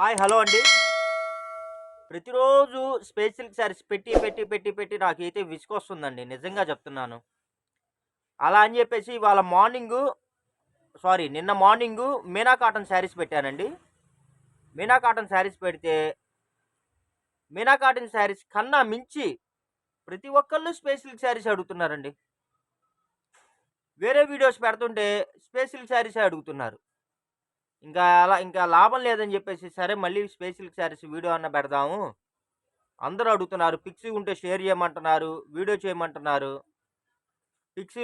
Hi hello అండి. ప్రతిరోజు special saris పెట్టి పెట్టి పెట్టి పెట్టి నాకైతే విసుకొస్తుందండి నిజంగా చెప్తున్నాను. అలా అని చెప్పేసి ఇవాళ మార్నింగు సారీ నిన్న మార్నింగు మీనా కాటన్ శారీస్ పెట్టానండి. మీనా కాటన్ శారీస్ పెడితే మీనా కాటన్ శారీస్ కన్నా మించి ప్రతి ఒక్కళ్ళు స్పెషల్ శారీస్ అడుగుతున్నారండి. వేరే వీడియోస్ పెడుతుంటే స్పెషల్ శారీసే అడుగుతున్నారు. ఇంకా అలా ఇంకా లాభం లేదని చెప్పేసి సరే మళ్ళీ స్పెషల్ శారీస్ వీడియో అన్న పెడదాము. అందరూ అడుగుతున్నారు పిక్స్ ఉంటే షేర్ చేయమంటున్నారు వీడియో చేయమంటున్నారు. పిక్స్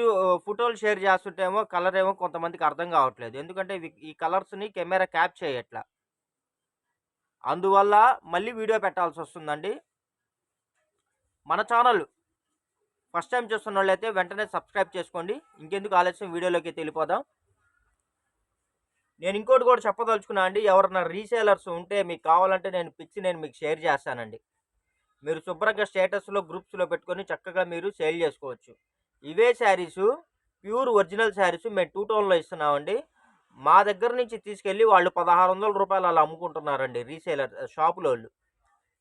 ఫోటోలు షేర్ చేస్తుంటేమో కలర్ ఏమో కొంతమందికి అర్థం కావట్లేదు. ఎందుకంటే ఈ కలర్స్ని కెమెరా క్యాప్ చేయట్లా. అందువల్ల మళ్ళీ వీడియో పెట్టాల్సి వస్తుందండి. మన ఛానల్ ఫస్ట్ టైం చూస్తున్న వాళ్ళైతే వెంటనే సబ్స్క్రైబ్ చేసుకోండి. ఇంకెందుకు ఆలస్యం? వీడియోలోకి వెళ్ళిపోదాం. నేను ఇంకోటి కూడా చెప్పదలుచుకున్నా అండి. ఎవరన్నా రీసేలర్స్ ఉంటే మీకు కావాలంటే నేను పిక్స్ నేను మీకు షేర్ చేస్తానండి. మీరు శుభ్రంగా స్టేటస్లో గ్రూప్స్లో పెట్టుకొని చక్కగా మీరు సేల్ చేసుకోవచ్చు. ఇవే శారీసు ప్యూర్ ఒరిజినల్ శారీసు మేము టూ టౌన్లో ఇస్తున్నామండి. మా దగ్గర నుంచి తీసుకెళ్ళి వాళ్ళు పదహారు వందల రూపాయలు అలా అమ్ముకుంటున్నారండి రీసేలర్ షాపులో వాళ్ళు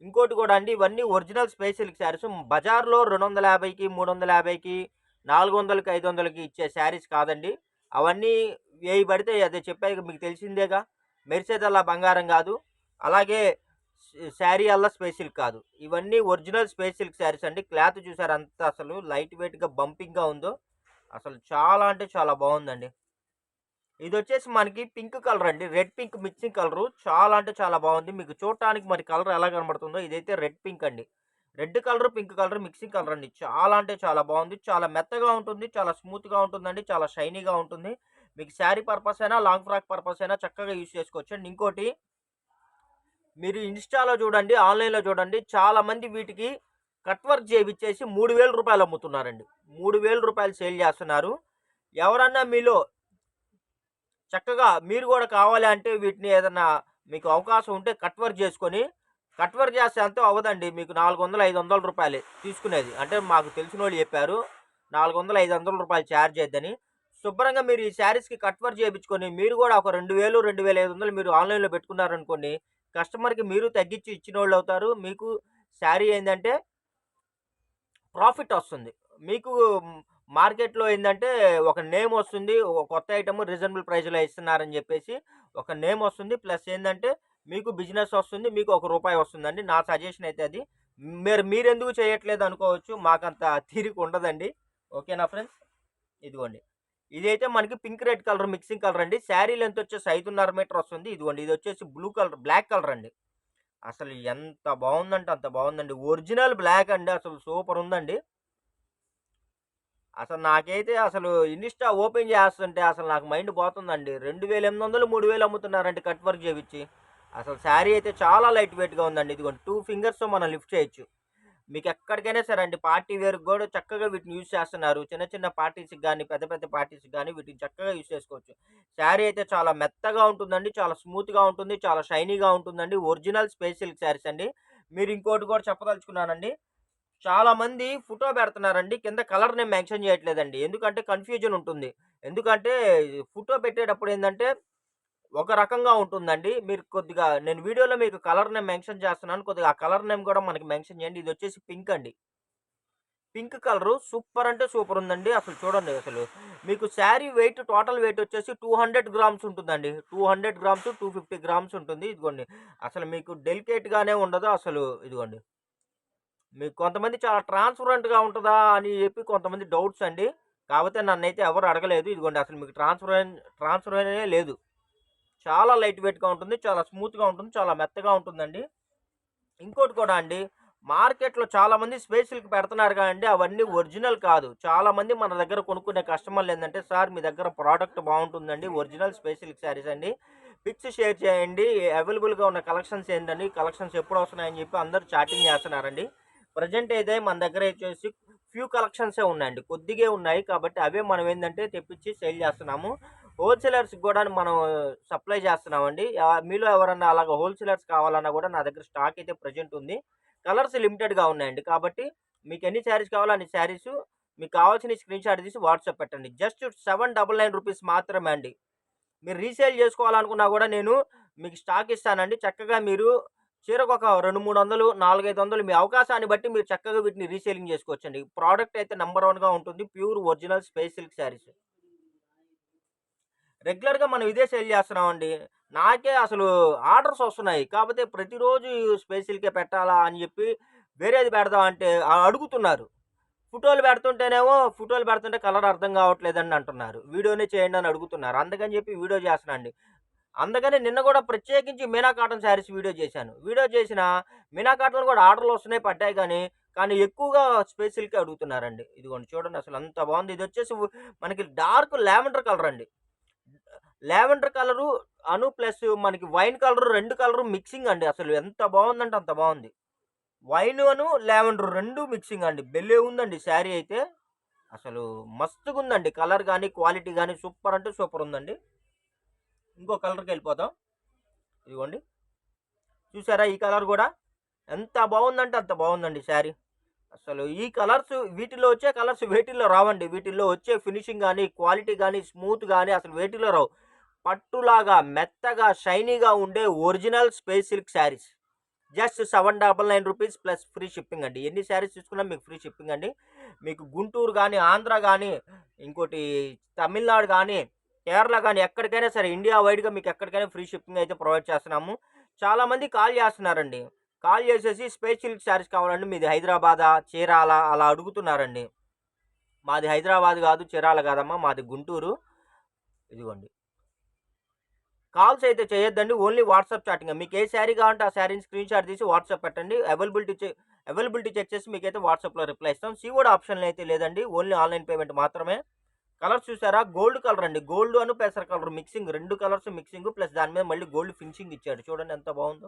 ఇంకోటి కూడా అండి ఇవన్నీ ఒరిజినల్ స్పెషల్ శారీస్. బజార్లో రెండు వందల యాభైకి మూడు వందల యాభైకి నాలుగు వందలకి ఐదు వందలకి ఇచ్చే శారీస్ కాదండి. అవన్నీ వేయి పడితే అదే చెప్పేది మీకు తెలిసిందేగా? మెరిసేది అలా బంగారం కాదు అలాగే శారీ అల్లా స్పెషల్ కాదు. ఇవన్నీ ఒరిజినల్ స్పెషల్ శారీస్ అండి. క్లాత్ చూసారు అంత అసలు లైట్ వెయిట్గా బంపింగ్గా ఉందో? అసలు చాలా అంటే చాలా బాగుందండి. ఇది వచ్చేసి మనకి పింక్ కలర్ అండి. Red pink mixing colour. చాలా అంటే చాలా బాగుంది. మీకు చూడటానికి మరి కలర్ ఎలా కనబడుతుందో ఇదైతే రెడ్ పింక్ అండి. Red colour pink colour mixing colour అండి చాలా అంటే చాలా బాగుంది. చాలా మెత్తగా ఉంటుంది చాలా స్మూత్గా ఉంటుందండి చాలా షైనీగా ఉంటుంది. మీకు శారీ పర్పస్ అయినా లాంగ్ ఫ్రాక్ పర్పస్ అయినా చక్కగా యూస్ చేసుకోవచ్చు అండి ఇంకోటి మీరు ఇన్స్టాలో చూడండి ఆన్లైన్లో చూడండి చాలా మంది వీటికి కట్ వర్క్ చేయించేసి మూడు వేల రూపాయలు అమ్ముతున్నారండి. మూడు వేల రూపాయలు సేల్ చేస్తున్నారు. ఎవరన్నా మీలో చక్కగా మీరు కూడా కావాలి అంటే వీటిని ఏదన్నా మీకు అవకాశం ఉంటే కట్ వర్క్ చేసుకొని కట్ వర్క్ చేస్తే అంతా అవ్వదండి. మీకు నాలుగు వందలు ఐదు వందల రూపాయలు తీసుకునేది. అంటే మాకు తెలిసిన వాళ్ళు చెప్పారు నాలుగు వందలు ఐదు వందల రూపాయలు ఛార్జ్ చేద్దని. శుభ్రంగా మీరు ఈ శారీస్కి కట్ వర్క్ చేయించుకొని మీరు కూడా ఒక రెండు వేలు రెండు వేల ఐదు వందలు మీరు ఆన్లైన్లో పెట్టుకున్నారనుకోండి కస్టమర్కి మీరు తగ్గించి ఇచ్చిన వాళ్ళు అవుతారు. మీకు శారీ ఏంటంటే ప్రాఫిట్ వస్తుంది. మీకు మార్కెట్లో ఏంటంటే ఒక నేమ్ వస్తుంది ఒక కొత్త ఐటమ్ రీజనబుల్ ప్రైస్లో ఇస్తున్నారని చెప్పేసి ఒక నేమ్ వస్తుంది. ప్లస్ ఏంటంటే మీకు బిజినెస్ వస్తుంది మీకు ఒక రూపాయి వస్తుందండి. నా సజెషన్ అయితే అది. మీరు మీరెందుకు చేయట్లేదు అనుకోవచ్చు మాకంత తీరిక ఉండదండి. ఓకేనా ఫ్రెండ్స్? ఇదిగోండి. ఇదైతే మనకి pink red colour mixing colour అండి. శారీ లెంత్ వచ్చేసి ఐదున్నర మీటర్ వస్తుంది. ఇదిగోండి ఇది వచ్చేసి బ్లూ కలర్ బ్లాక్ కలర్ అండి. అసలు ఎంత బాగుందంటే అంత బాగుందండి. ఒరిజినల్ బ్లాక్ అండి అసలు సూపర్ ఉందండి. అసలు నాకైతే అసలు ఇన్స్టా ఓపెన్ చేస్తుంటే అసలు నాకు మైండ్ పోతుందండి. రెండు వేల ఎనిమిది వందలు మూడు వేలు అమ్ముతున్నారంటే కట్ వర్క్ చేయించి అసలు శారీ అయితే చాలా లైట్ వెయిట్గా ఉందండి. ఇదిగోండి టూ ఫింగర్స్తో మనం లిఫ్ట్ చేయొచ్చు. మీకు ఎక్కడికైనా సరే అండి పార్టీ వేర్ కూడా చక్కగా వీటిని యూజ్ చేస్తున్నారు. చిన్న చిన్న పార్టీస్కి కానీ పెద్ద పెద్ద పార్టీస్కి కానీ వీటిని చక్కగా యూజ్ చేసుకోవచ్చు. శారీ అయితే చాలా మెత్తగా ఉంటుందండి చాలా స్మూత్గా ఉంటుంది చాలా షైనీగా ఉంటుందండి. ఒరిజినల్ స్పేస్ సిల్క్ శారీస్ అండి. మీరు ఇంకోటి కూడా చెప్పదలుచుకున్నానండి. చాలామంది ఫోటో పెడుతున్నారండి కింద కలర్ నేను మెన్షన్ చేయట్లేదండి. ఎందుకంటే కన్ఫ్యూజన్ ఉంటుంది. ఎందుకంటే ఫోటో పెట్టేటప్పుడు ఏంటంటే ఒక రకంగా ఉంటుందండి. మీరు కొద్దిగా నేను వీడియోలో మీకు కలర్ నేమ్ మెన్షన్ చేస్తున్నాను. కొద్దిగా ఆ కలర్ నేమ్ కూడా మనకి మెన్షన్ చేయండి. ఇది వచ్చేసి పింక్ అండి. పింక్ కలరు సూపర్ అంటే సూపర్ ఉందండి. అసలు చూడండి అసలు. మీకు శారీ వెయిట్ టోటల్ వెయిట్ వచ్చేసి టూ హండ్రెడ్ గ్రామ్స్ ఉంటుందండి. Two hundred grams two fifty grams ఉంటుంది. ఇదిగోండి. అసలు మీకు డెలికేట్గానే ఉండదు అసలు. ఇదిగోండి. మీకు కొంతమంది చాలా ట్రాన్స్పరెంట్గా ఉంటుందా అని చెప్పి కొంతమంది డౌట్స్ అండి. కాకపోతే నన్ను అయితే ఎవరు అడగలేదు. ఇదిగోండి అసలు మీకు ట్రాన్స్ఫర్ ట్రాన్స్ఫర్ అనే లేదు. చాలా లైట్ వెయిట్గా ఉంటుంది చాలా స్మూత్గా ఉంటుంది చాలా మెత్తగా ఉంటుందండి. ఇంకోటి కూడా అండి మార్కెట్లో చాలామంది స్పేషల్కి పెడుతున్నారు కానీ అవన్నీ ఒరిజినల్ కాదు. చాలామంది మన దగ్గర కొనుక్కునే కస్టమర్లు ఏంటంటే సార్ మీ దగ్గర ప్రోడక్ట్ బాగుంటుందండి ఒరిజినల్ స్పెషల్ శారీస్ అండి. పిక్స్ షేర్ చేయండి అవైలబుల్గా ఉన్న కలెక్షన్స్ ఏంటండి కలెక్షన్స్ ఎప్పుడు వస్తున్నాయని చెప్పి అందరూ చాటింగ్ చేస్తున్నారండి. ప్రజెంట్ అయితే మన దగ్గర వచ్చేసి ఫ్యూ కలెక్షన్సే ఉన్నాయండి కొద్దిగే ఉన్నాయి కాబట్టి అవే మనం ఏంటంటే తెప్పించి సేల్ చేస్తున్నాము. హోల్సేలర్స్కి కూడా మనం సప్లై చేస్తున్నామండి. మీలో ఎవరన్నా అలాగ హోల్సేలర్స్ కావాలన్నా కూడా నా దగ్గర స్టాక్ అయితే ప్రజెంట్ ఉంది. కలర్స్ లిమిటెడ్గా ఉన్నాయండి. కాబట్టి మీకు ఎన్ని శారీస్ కావాలో అన్ని శారీస్ మీకు కావాల్సిన స్క్రీన్ షాట్ తీసి వాట్సాప్ పెట్టండి. Just seven double nine rupees మాత్రమే అండి. మీరు రీసేల్ చేసుకోవాలనుకున్నా కూడా నేను మీకు స్టాక్ ఇస్తానండి. చక్కగా మీరు చీరకు ఒక రెండు మూడు వందలు నాలుగైదు వందలు మీ అవకాశాన్ని బట్టి మీరు చక్కగా వీటిని రీసేలింగ్ చేసుకోవచ్చండి. ప్రోడక్ట్ అయితే నెంబర్ వన్గా ఉంటుంది. Pure original space silk sarees. రెగ్యులర్గా మనం ఇదే సేల్ చేస్తున్నామండి. నాకే అసలు ఆర్డర్స్ వస్తున్నాయి. కాకపోతే ప్రతిరోజు స్పెషల్కే పెట్టాలా అని చెప్పి వేరేది పెడదాం అంటే అడుగుతున్నారు. ఫోటోలు పెడుతుంటేనేమో ఫోటోలు పెడుతుంటే కలర్ అర్థం కావట్లేదని అంటున్నారు. వీడియోనే చేయండి అని అడుగుతున్నారు. అందుకని చెప్పి వీడియో చేస్తున్నాండి అందుకని నిన్న కూడా ప్రత్యేకించి మీనా కాటన్ శారీస్ వీడియో చేశాను. వీడియో చేసిన మీనా కాటన్ కూడా ఆర్డర్లు వస్తున్నాయి పడ్డాయి కానీ కానీ ఎక్కువగా స్పెషల్కి అడుగుతున్నారండి. ఇదిగోండి చూడండి అసలు అంత బాగుంది. ఇది వచ్చేసి మనకి డార్క్ లావెండర్ కలర్ అండి. లావెండర్ కలరు అను ప్లస్ మనకి వైన్ కలర్ రెండు కలర్ మిక్సింగ్ అండి. అసలు ఎంత బాగుందంటే అంత బాగుంది. వైన్ అను లావెండర్ రెండు మిక్సింగ్ అండి. బెల్లే ఉందండి శారీ అయితే. అసలు మస్తుగా ఉందండి. కలర్ కానీ క్వాలిటీ కానీ సూపర్ అంటే సూపర్ ఉందండి. ఇంకో కలర్కి వెళ్ళిపోతాం ఇదిగోండి. చూసారా ఈ కలర్ కూడా? ఎంత బాగుందంటే అంత బాగుందండి శారీ. అసలు ఈ కలర్స్ వీటిలో వచ్చే కలర్స్ వేటిల్లో రావండి. వీటిల్లో వచ్చే ఫినిషింగ్ కానీ క్వాలిటీ కానీ స్మూత్ కానీ అసలు వేటిలో రావు. పట్టులాగా మెత్తగా షైనీగా ఉండే original space silk sarees. Just seven double nine rupees plus free shipping అండి. ఎన్ని శారీస్ తీసుకున్నా మీకు ఫ్రీ షిప్పింగ్ అండి. మీకు గుంటూరు కానీ ఆంధ్ర కానీ ఇంకోటి తమిళనాడు కానీ కేరళ కానీ ఎక్కడికైనా సరే ఇండియా వైడ్గా మీకు ఎక్కడికైనా ఫ్రీ షిప్పింగ్ అయితే ప్రొవైడ్ చేస్తున్నాము. చాలామంది కాల్ చేస్తున్నారండి. కాల్ చేసేసి స్పేస్ సిల్క్ శారీస్ కావాలండి మీది హైదరాబాదా చీరాల అలా అడుగుతున్నారండి. మాది హైదరాబాద్ కాదు చీరాల కాదమ్మా మాది గుంటూరు. ఇదిగోండి. కాల్స్ అయితే చేయొద్దండి ఓన్లీ వాట్సాప్ చాటింగ్ మీకు ఏ శారీ కావాలంటే ఆ శారీని స్క్రీన్ షాట్ తీసి వాట్సాప్ పెట్టండి. అవైలబిలిటీ అవైలబిలిటీ చెక్ చేసి మీకైతే వాట్సాప్లో రిప్లై ఇస్తాం. సీవోడ్ ఆప్షన్ అయితే లేదండి ఓన్లీ ఆన్లైన్ పేమెంట్ మాత్రమే. కలర్స్ చూసారా? గోల్డ్ కలర్ అండి. గోల్డ్ అను పెసర కలర్ మిక్సింగ్ రెండు కలర్స్ మిక్సింగ్ ప్లస్ దాని మీద మళ్ళీ గోల్డ్ ఫినిషింగ్ ఇచ్చాడు. చూడండి ఎంత బాగుందో.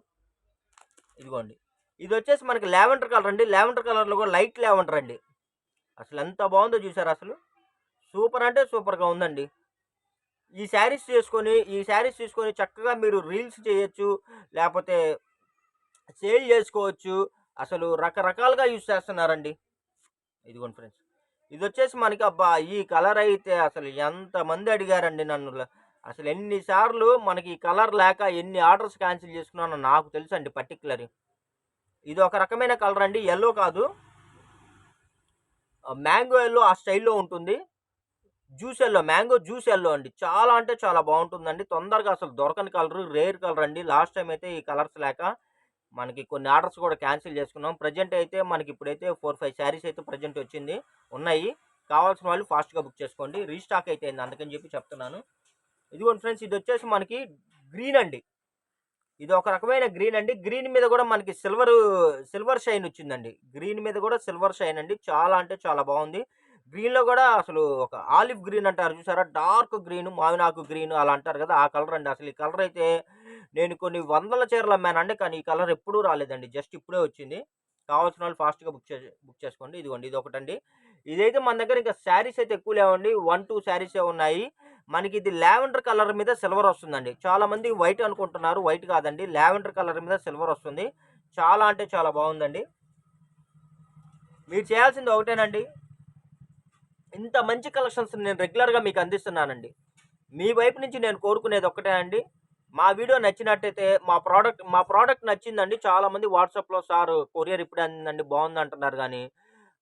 ఇదిగోండి. ఇది వచ్చేసి మనకి లావెండర్ కలర్ అండి. లావెండర్ కలర్లో కూడా లైట్ లావెండర్ అండి. అసలు ఎంత బాగుందో చూసారా అసలు? సూపర్ అంటే సూపర్గా ఉందండి. ఈ శారీస్ చేసుకొని ఈ శారీస్ తీసుకొని చక్కగా మీరు రీల్స్ చేయొచ్చు లేకపోతే సేల్ చేసుకోవచ్చు. అసలు రకరకాలుగా యూజ్ చేస్తున్నారండి. ఇదిగోండి ఫ్రెండ్స్. ఇది వచ్చేసి మనకి అబ్బా ఈ కలర్ అయితే అసలు ఎంతమంది అడిగారండి నన్ను. అసలు ఎన్నిసార్లు మనకి ఈ కలర్ లేక ఎన్ని ఆర్డర్స్ క్యాన్సిల్ చేసుకున్నానో నాకు తెలుసు అండి పర్టికులర్ ఇది ఒక రకమైన కలర్ అండి. ఎల్లో కాదు. మ్యాంగో ఎల్లో ఆ స్టైల్లో ఉంటుంది. Juice yellow mango juice yellow అండి. చాలా అంటే చాలా బాగుంటుందండి. తొందరగా అసలు దొరకని కలర్ రేర్ కలర్ అండి. లాస్ట్ టైం అయితే ఈ కలర్స్ లేక మనకి కొన్ని ఆర్డర్స్ కూడా క్యాన్సిల్ చేసుకున్నాం. ప్రజెంట్ అయితే మనకి ఇప్పుడైతే ఫోర్ ఫైవ్ శారీస్ అయితే ప్రజెంట్ వచ్చింది ఉన్నాయి. కావాల్సిన వాళ్ళు ఫాస్ట్గా బుక్ చేసుకోండి. రీస్టాక్ అయితే అయింది అందుకని చెప్పి చెప్తున్నాను. ఇదిగోండి ఫ్రెండ్స్ ఇది వచ్చేసి మనకి గ్రీన్ అండి. ఇది ఒక రకమైన గ్రీన్ అండి. గ్రీన్ మీద కూడా మనకి సిల్వర్ సిల్వర్ షైన్ వచ్చిందండి. గ్రీన్ మీద కూడా సిల్వర్ షైన్ అండి. చాలా అంటే చాలా బాగుంది. గ్రీన్లో కూడా అసలు ఒక ఆలివ్ గ్రీన్ అంటారు చూసారా? డార్క్ గ్రీన్ మావినాకు గ్రీన్ అలా అంటారు కదా ఆ కలర్ అండి. అసలు ఈ కలర్ అయితే నేను కొన్ని వందల చీరలు అమ్మానండి కానీ ఈ కలర్ ఎప్పుడూ రాలేదండి. జస్ట్ ఇప్పుడే వచ్చింది. కావాల్సిన వాళ్ళు ఫాస్ట్గా బుక్ చే బుక్ చేసుకోండి. ఇదిగోండి ఇది ఒకటండి. ఇదైతే మన దగ్గర ఇంకా శారీస్ అయితే ఎక్కువ లేవండి. వన్ టూ శారీసే ఉన్నాయి. మనకి ఇది లావెండర్ కలర్ మీద సిల్వర్ వస్తుందండి. చాలామంది వైట్ అనుకుంటున్నారు. వైట్ కాదండి. లావెండర్ కలర్ మీద సిల్వర్ వస్తుంది. చాలా అంటే చాలా బాగుందండి. మీరు చేయాల్సింది ఒకటేనండి. ఇంత మంచి కలెక్షన్స్ నేను రెగ్యులర్గా మీకు అందిస్తున్నానండి. మీ వైపు నుంచి నేను కోరుకునేది ఒక్కటే అండి. మా వీడియో నచ్చినట్టయితే మా ప్రోడక్ట్ మా ప్రోడక్ట్ నచ్చిందండి. చాలామంది వాట్సాప్లో సార్ కొరియర్ ఇప్పుడు అందిందండి బాగుంది అంటున్నారు కానీ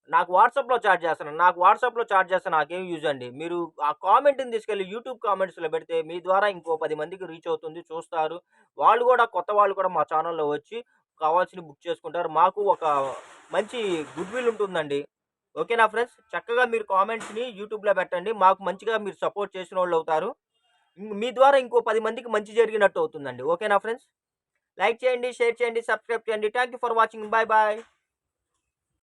నాకు వాట్సాప్లో చార్జ్ చేస్తాను. నాకు వాట్సాప్లో చార్జ్ చేస్తే నాకేం యూజ్ అండి. మీరు ఆ కామెంట్ని తీసుకెళ్ళి యూట్యూబ్ కామెంట్స్లో పెడితే మీ ద్వారా ఇంకో పది మందికి రీచ్ అవుతుంది చూస్తారు. వాళ్ళు కూడా కొత్త వాళ్ళు కూడా మా ఛానల్లో వచ్చి కావాల్సిన బుక్ చేసుకుంటారు. మాకు ఒక మంచి గుడ్ విల్ ఉంటుందండి. ఓకేనా ఫ్రెండ్స్? చక్కగా మీరు కామెంట్స్ని యూట్యూబ్లో పెట్టండి. మాకు మంచిగా మీరు సపోర్ట్ చేసిన వాళ్ళు అవుతారు. మీ ద్వారా ఇంకో పది మందికి మంచి జరిగినట్టు అవుతుందండి. ఓకేనా ఫ్రెండ్స్? లైక్ చేయండి షేర్ చేయండి సబ్స్క్రైబ్ చేయండి. Thank you for watching. Bye bye.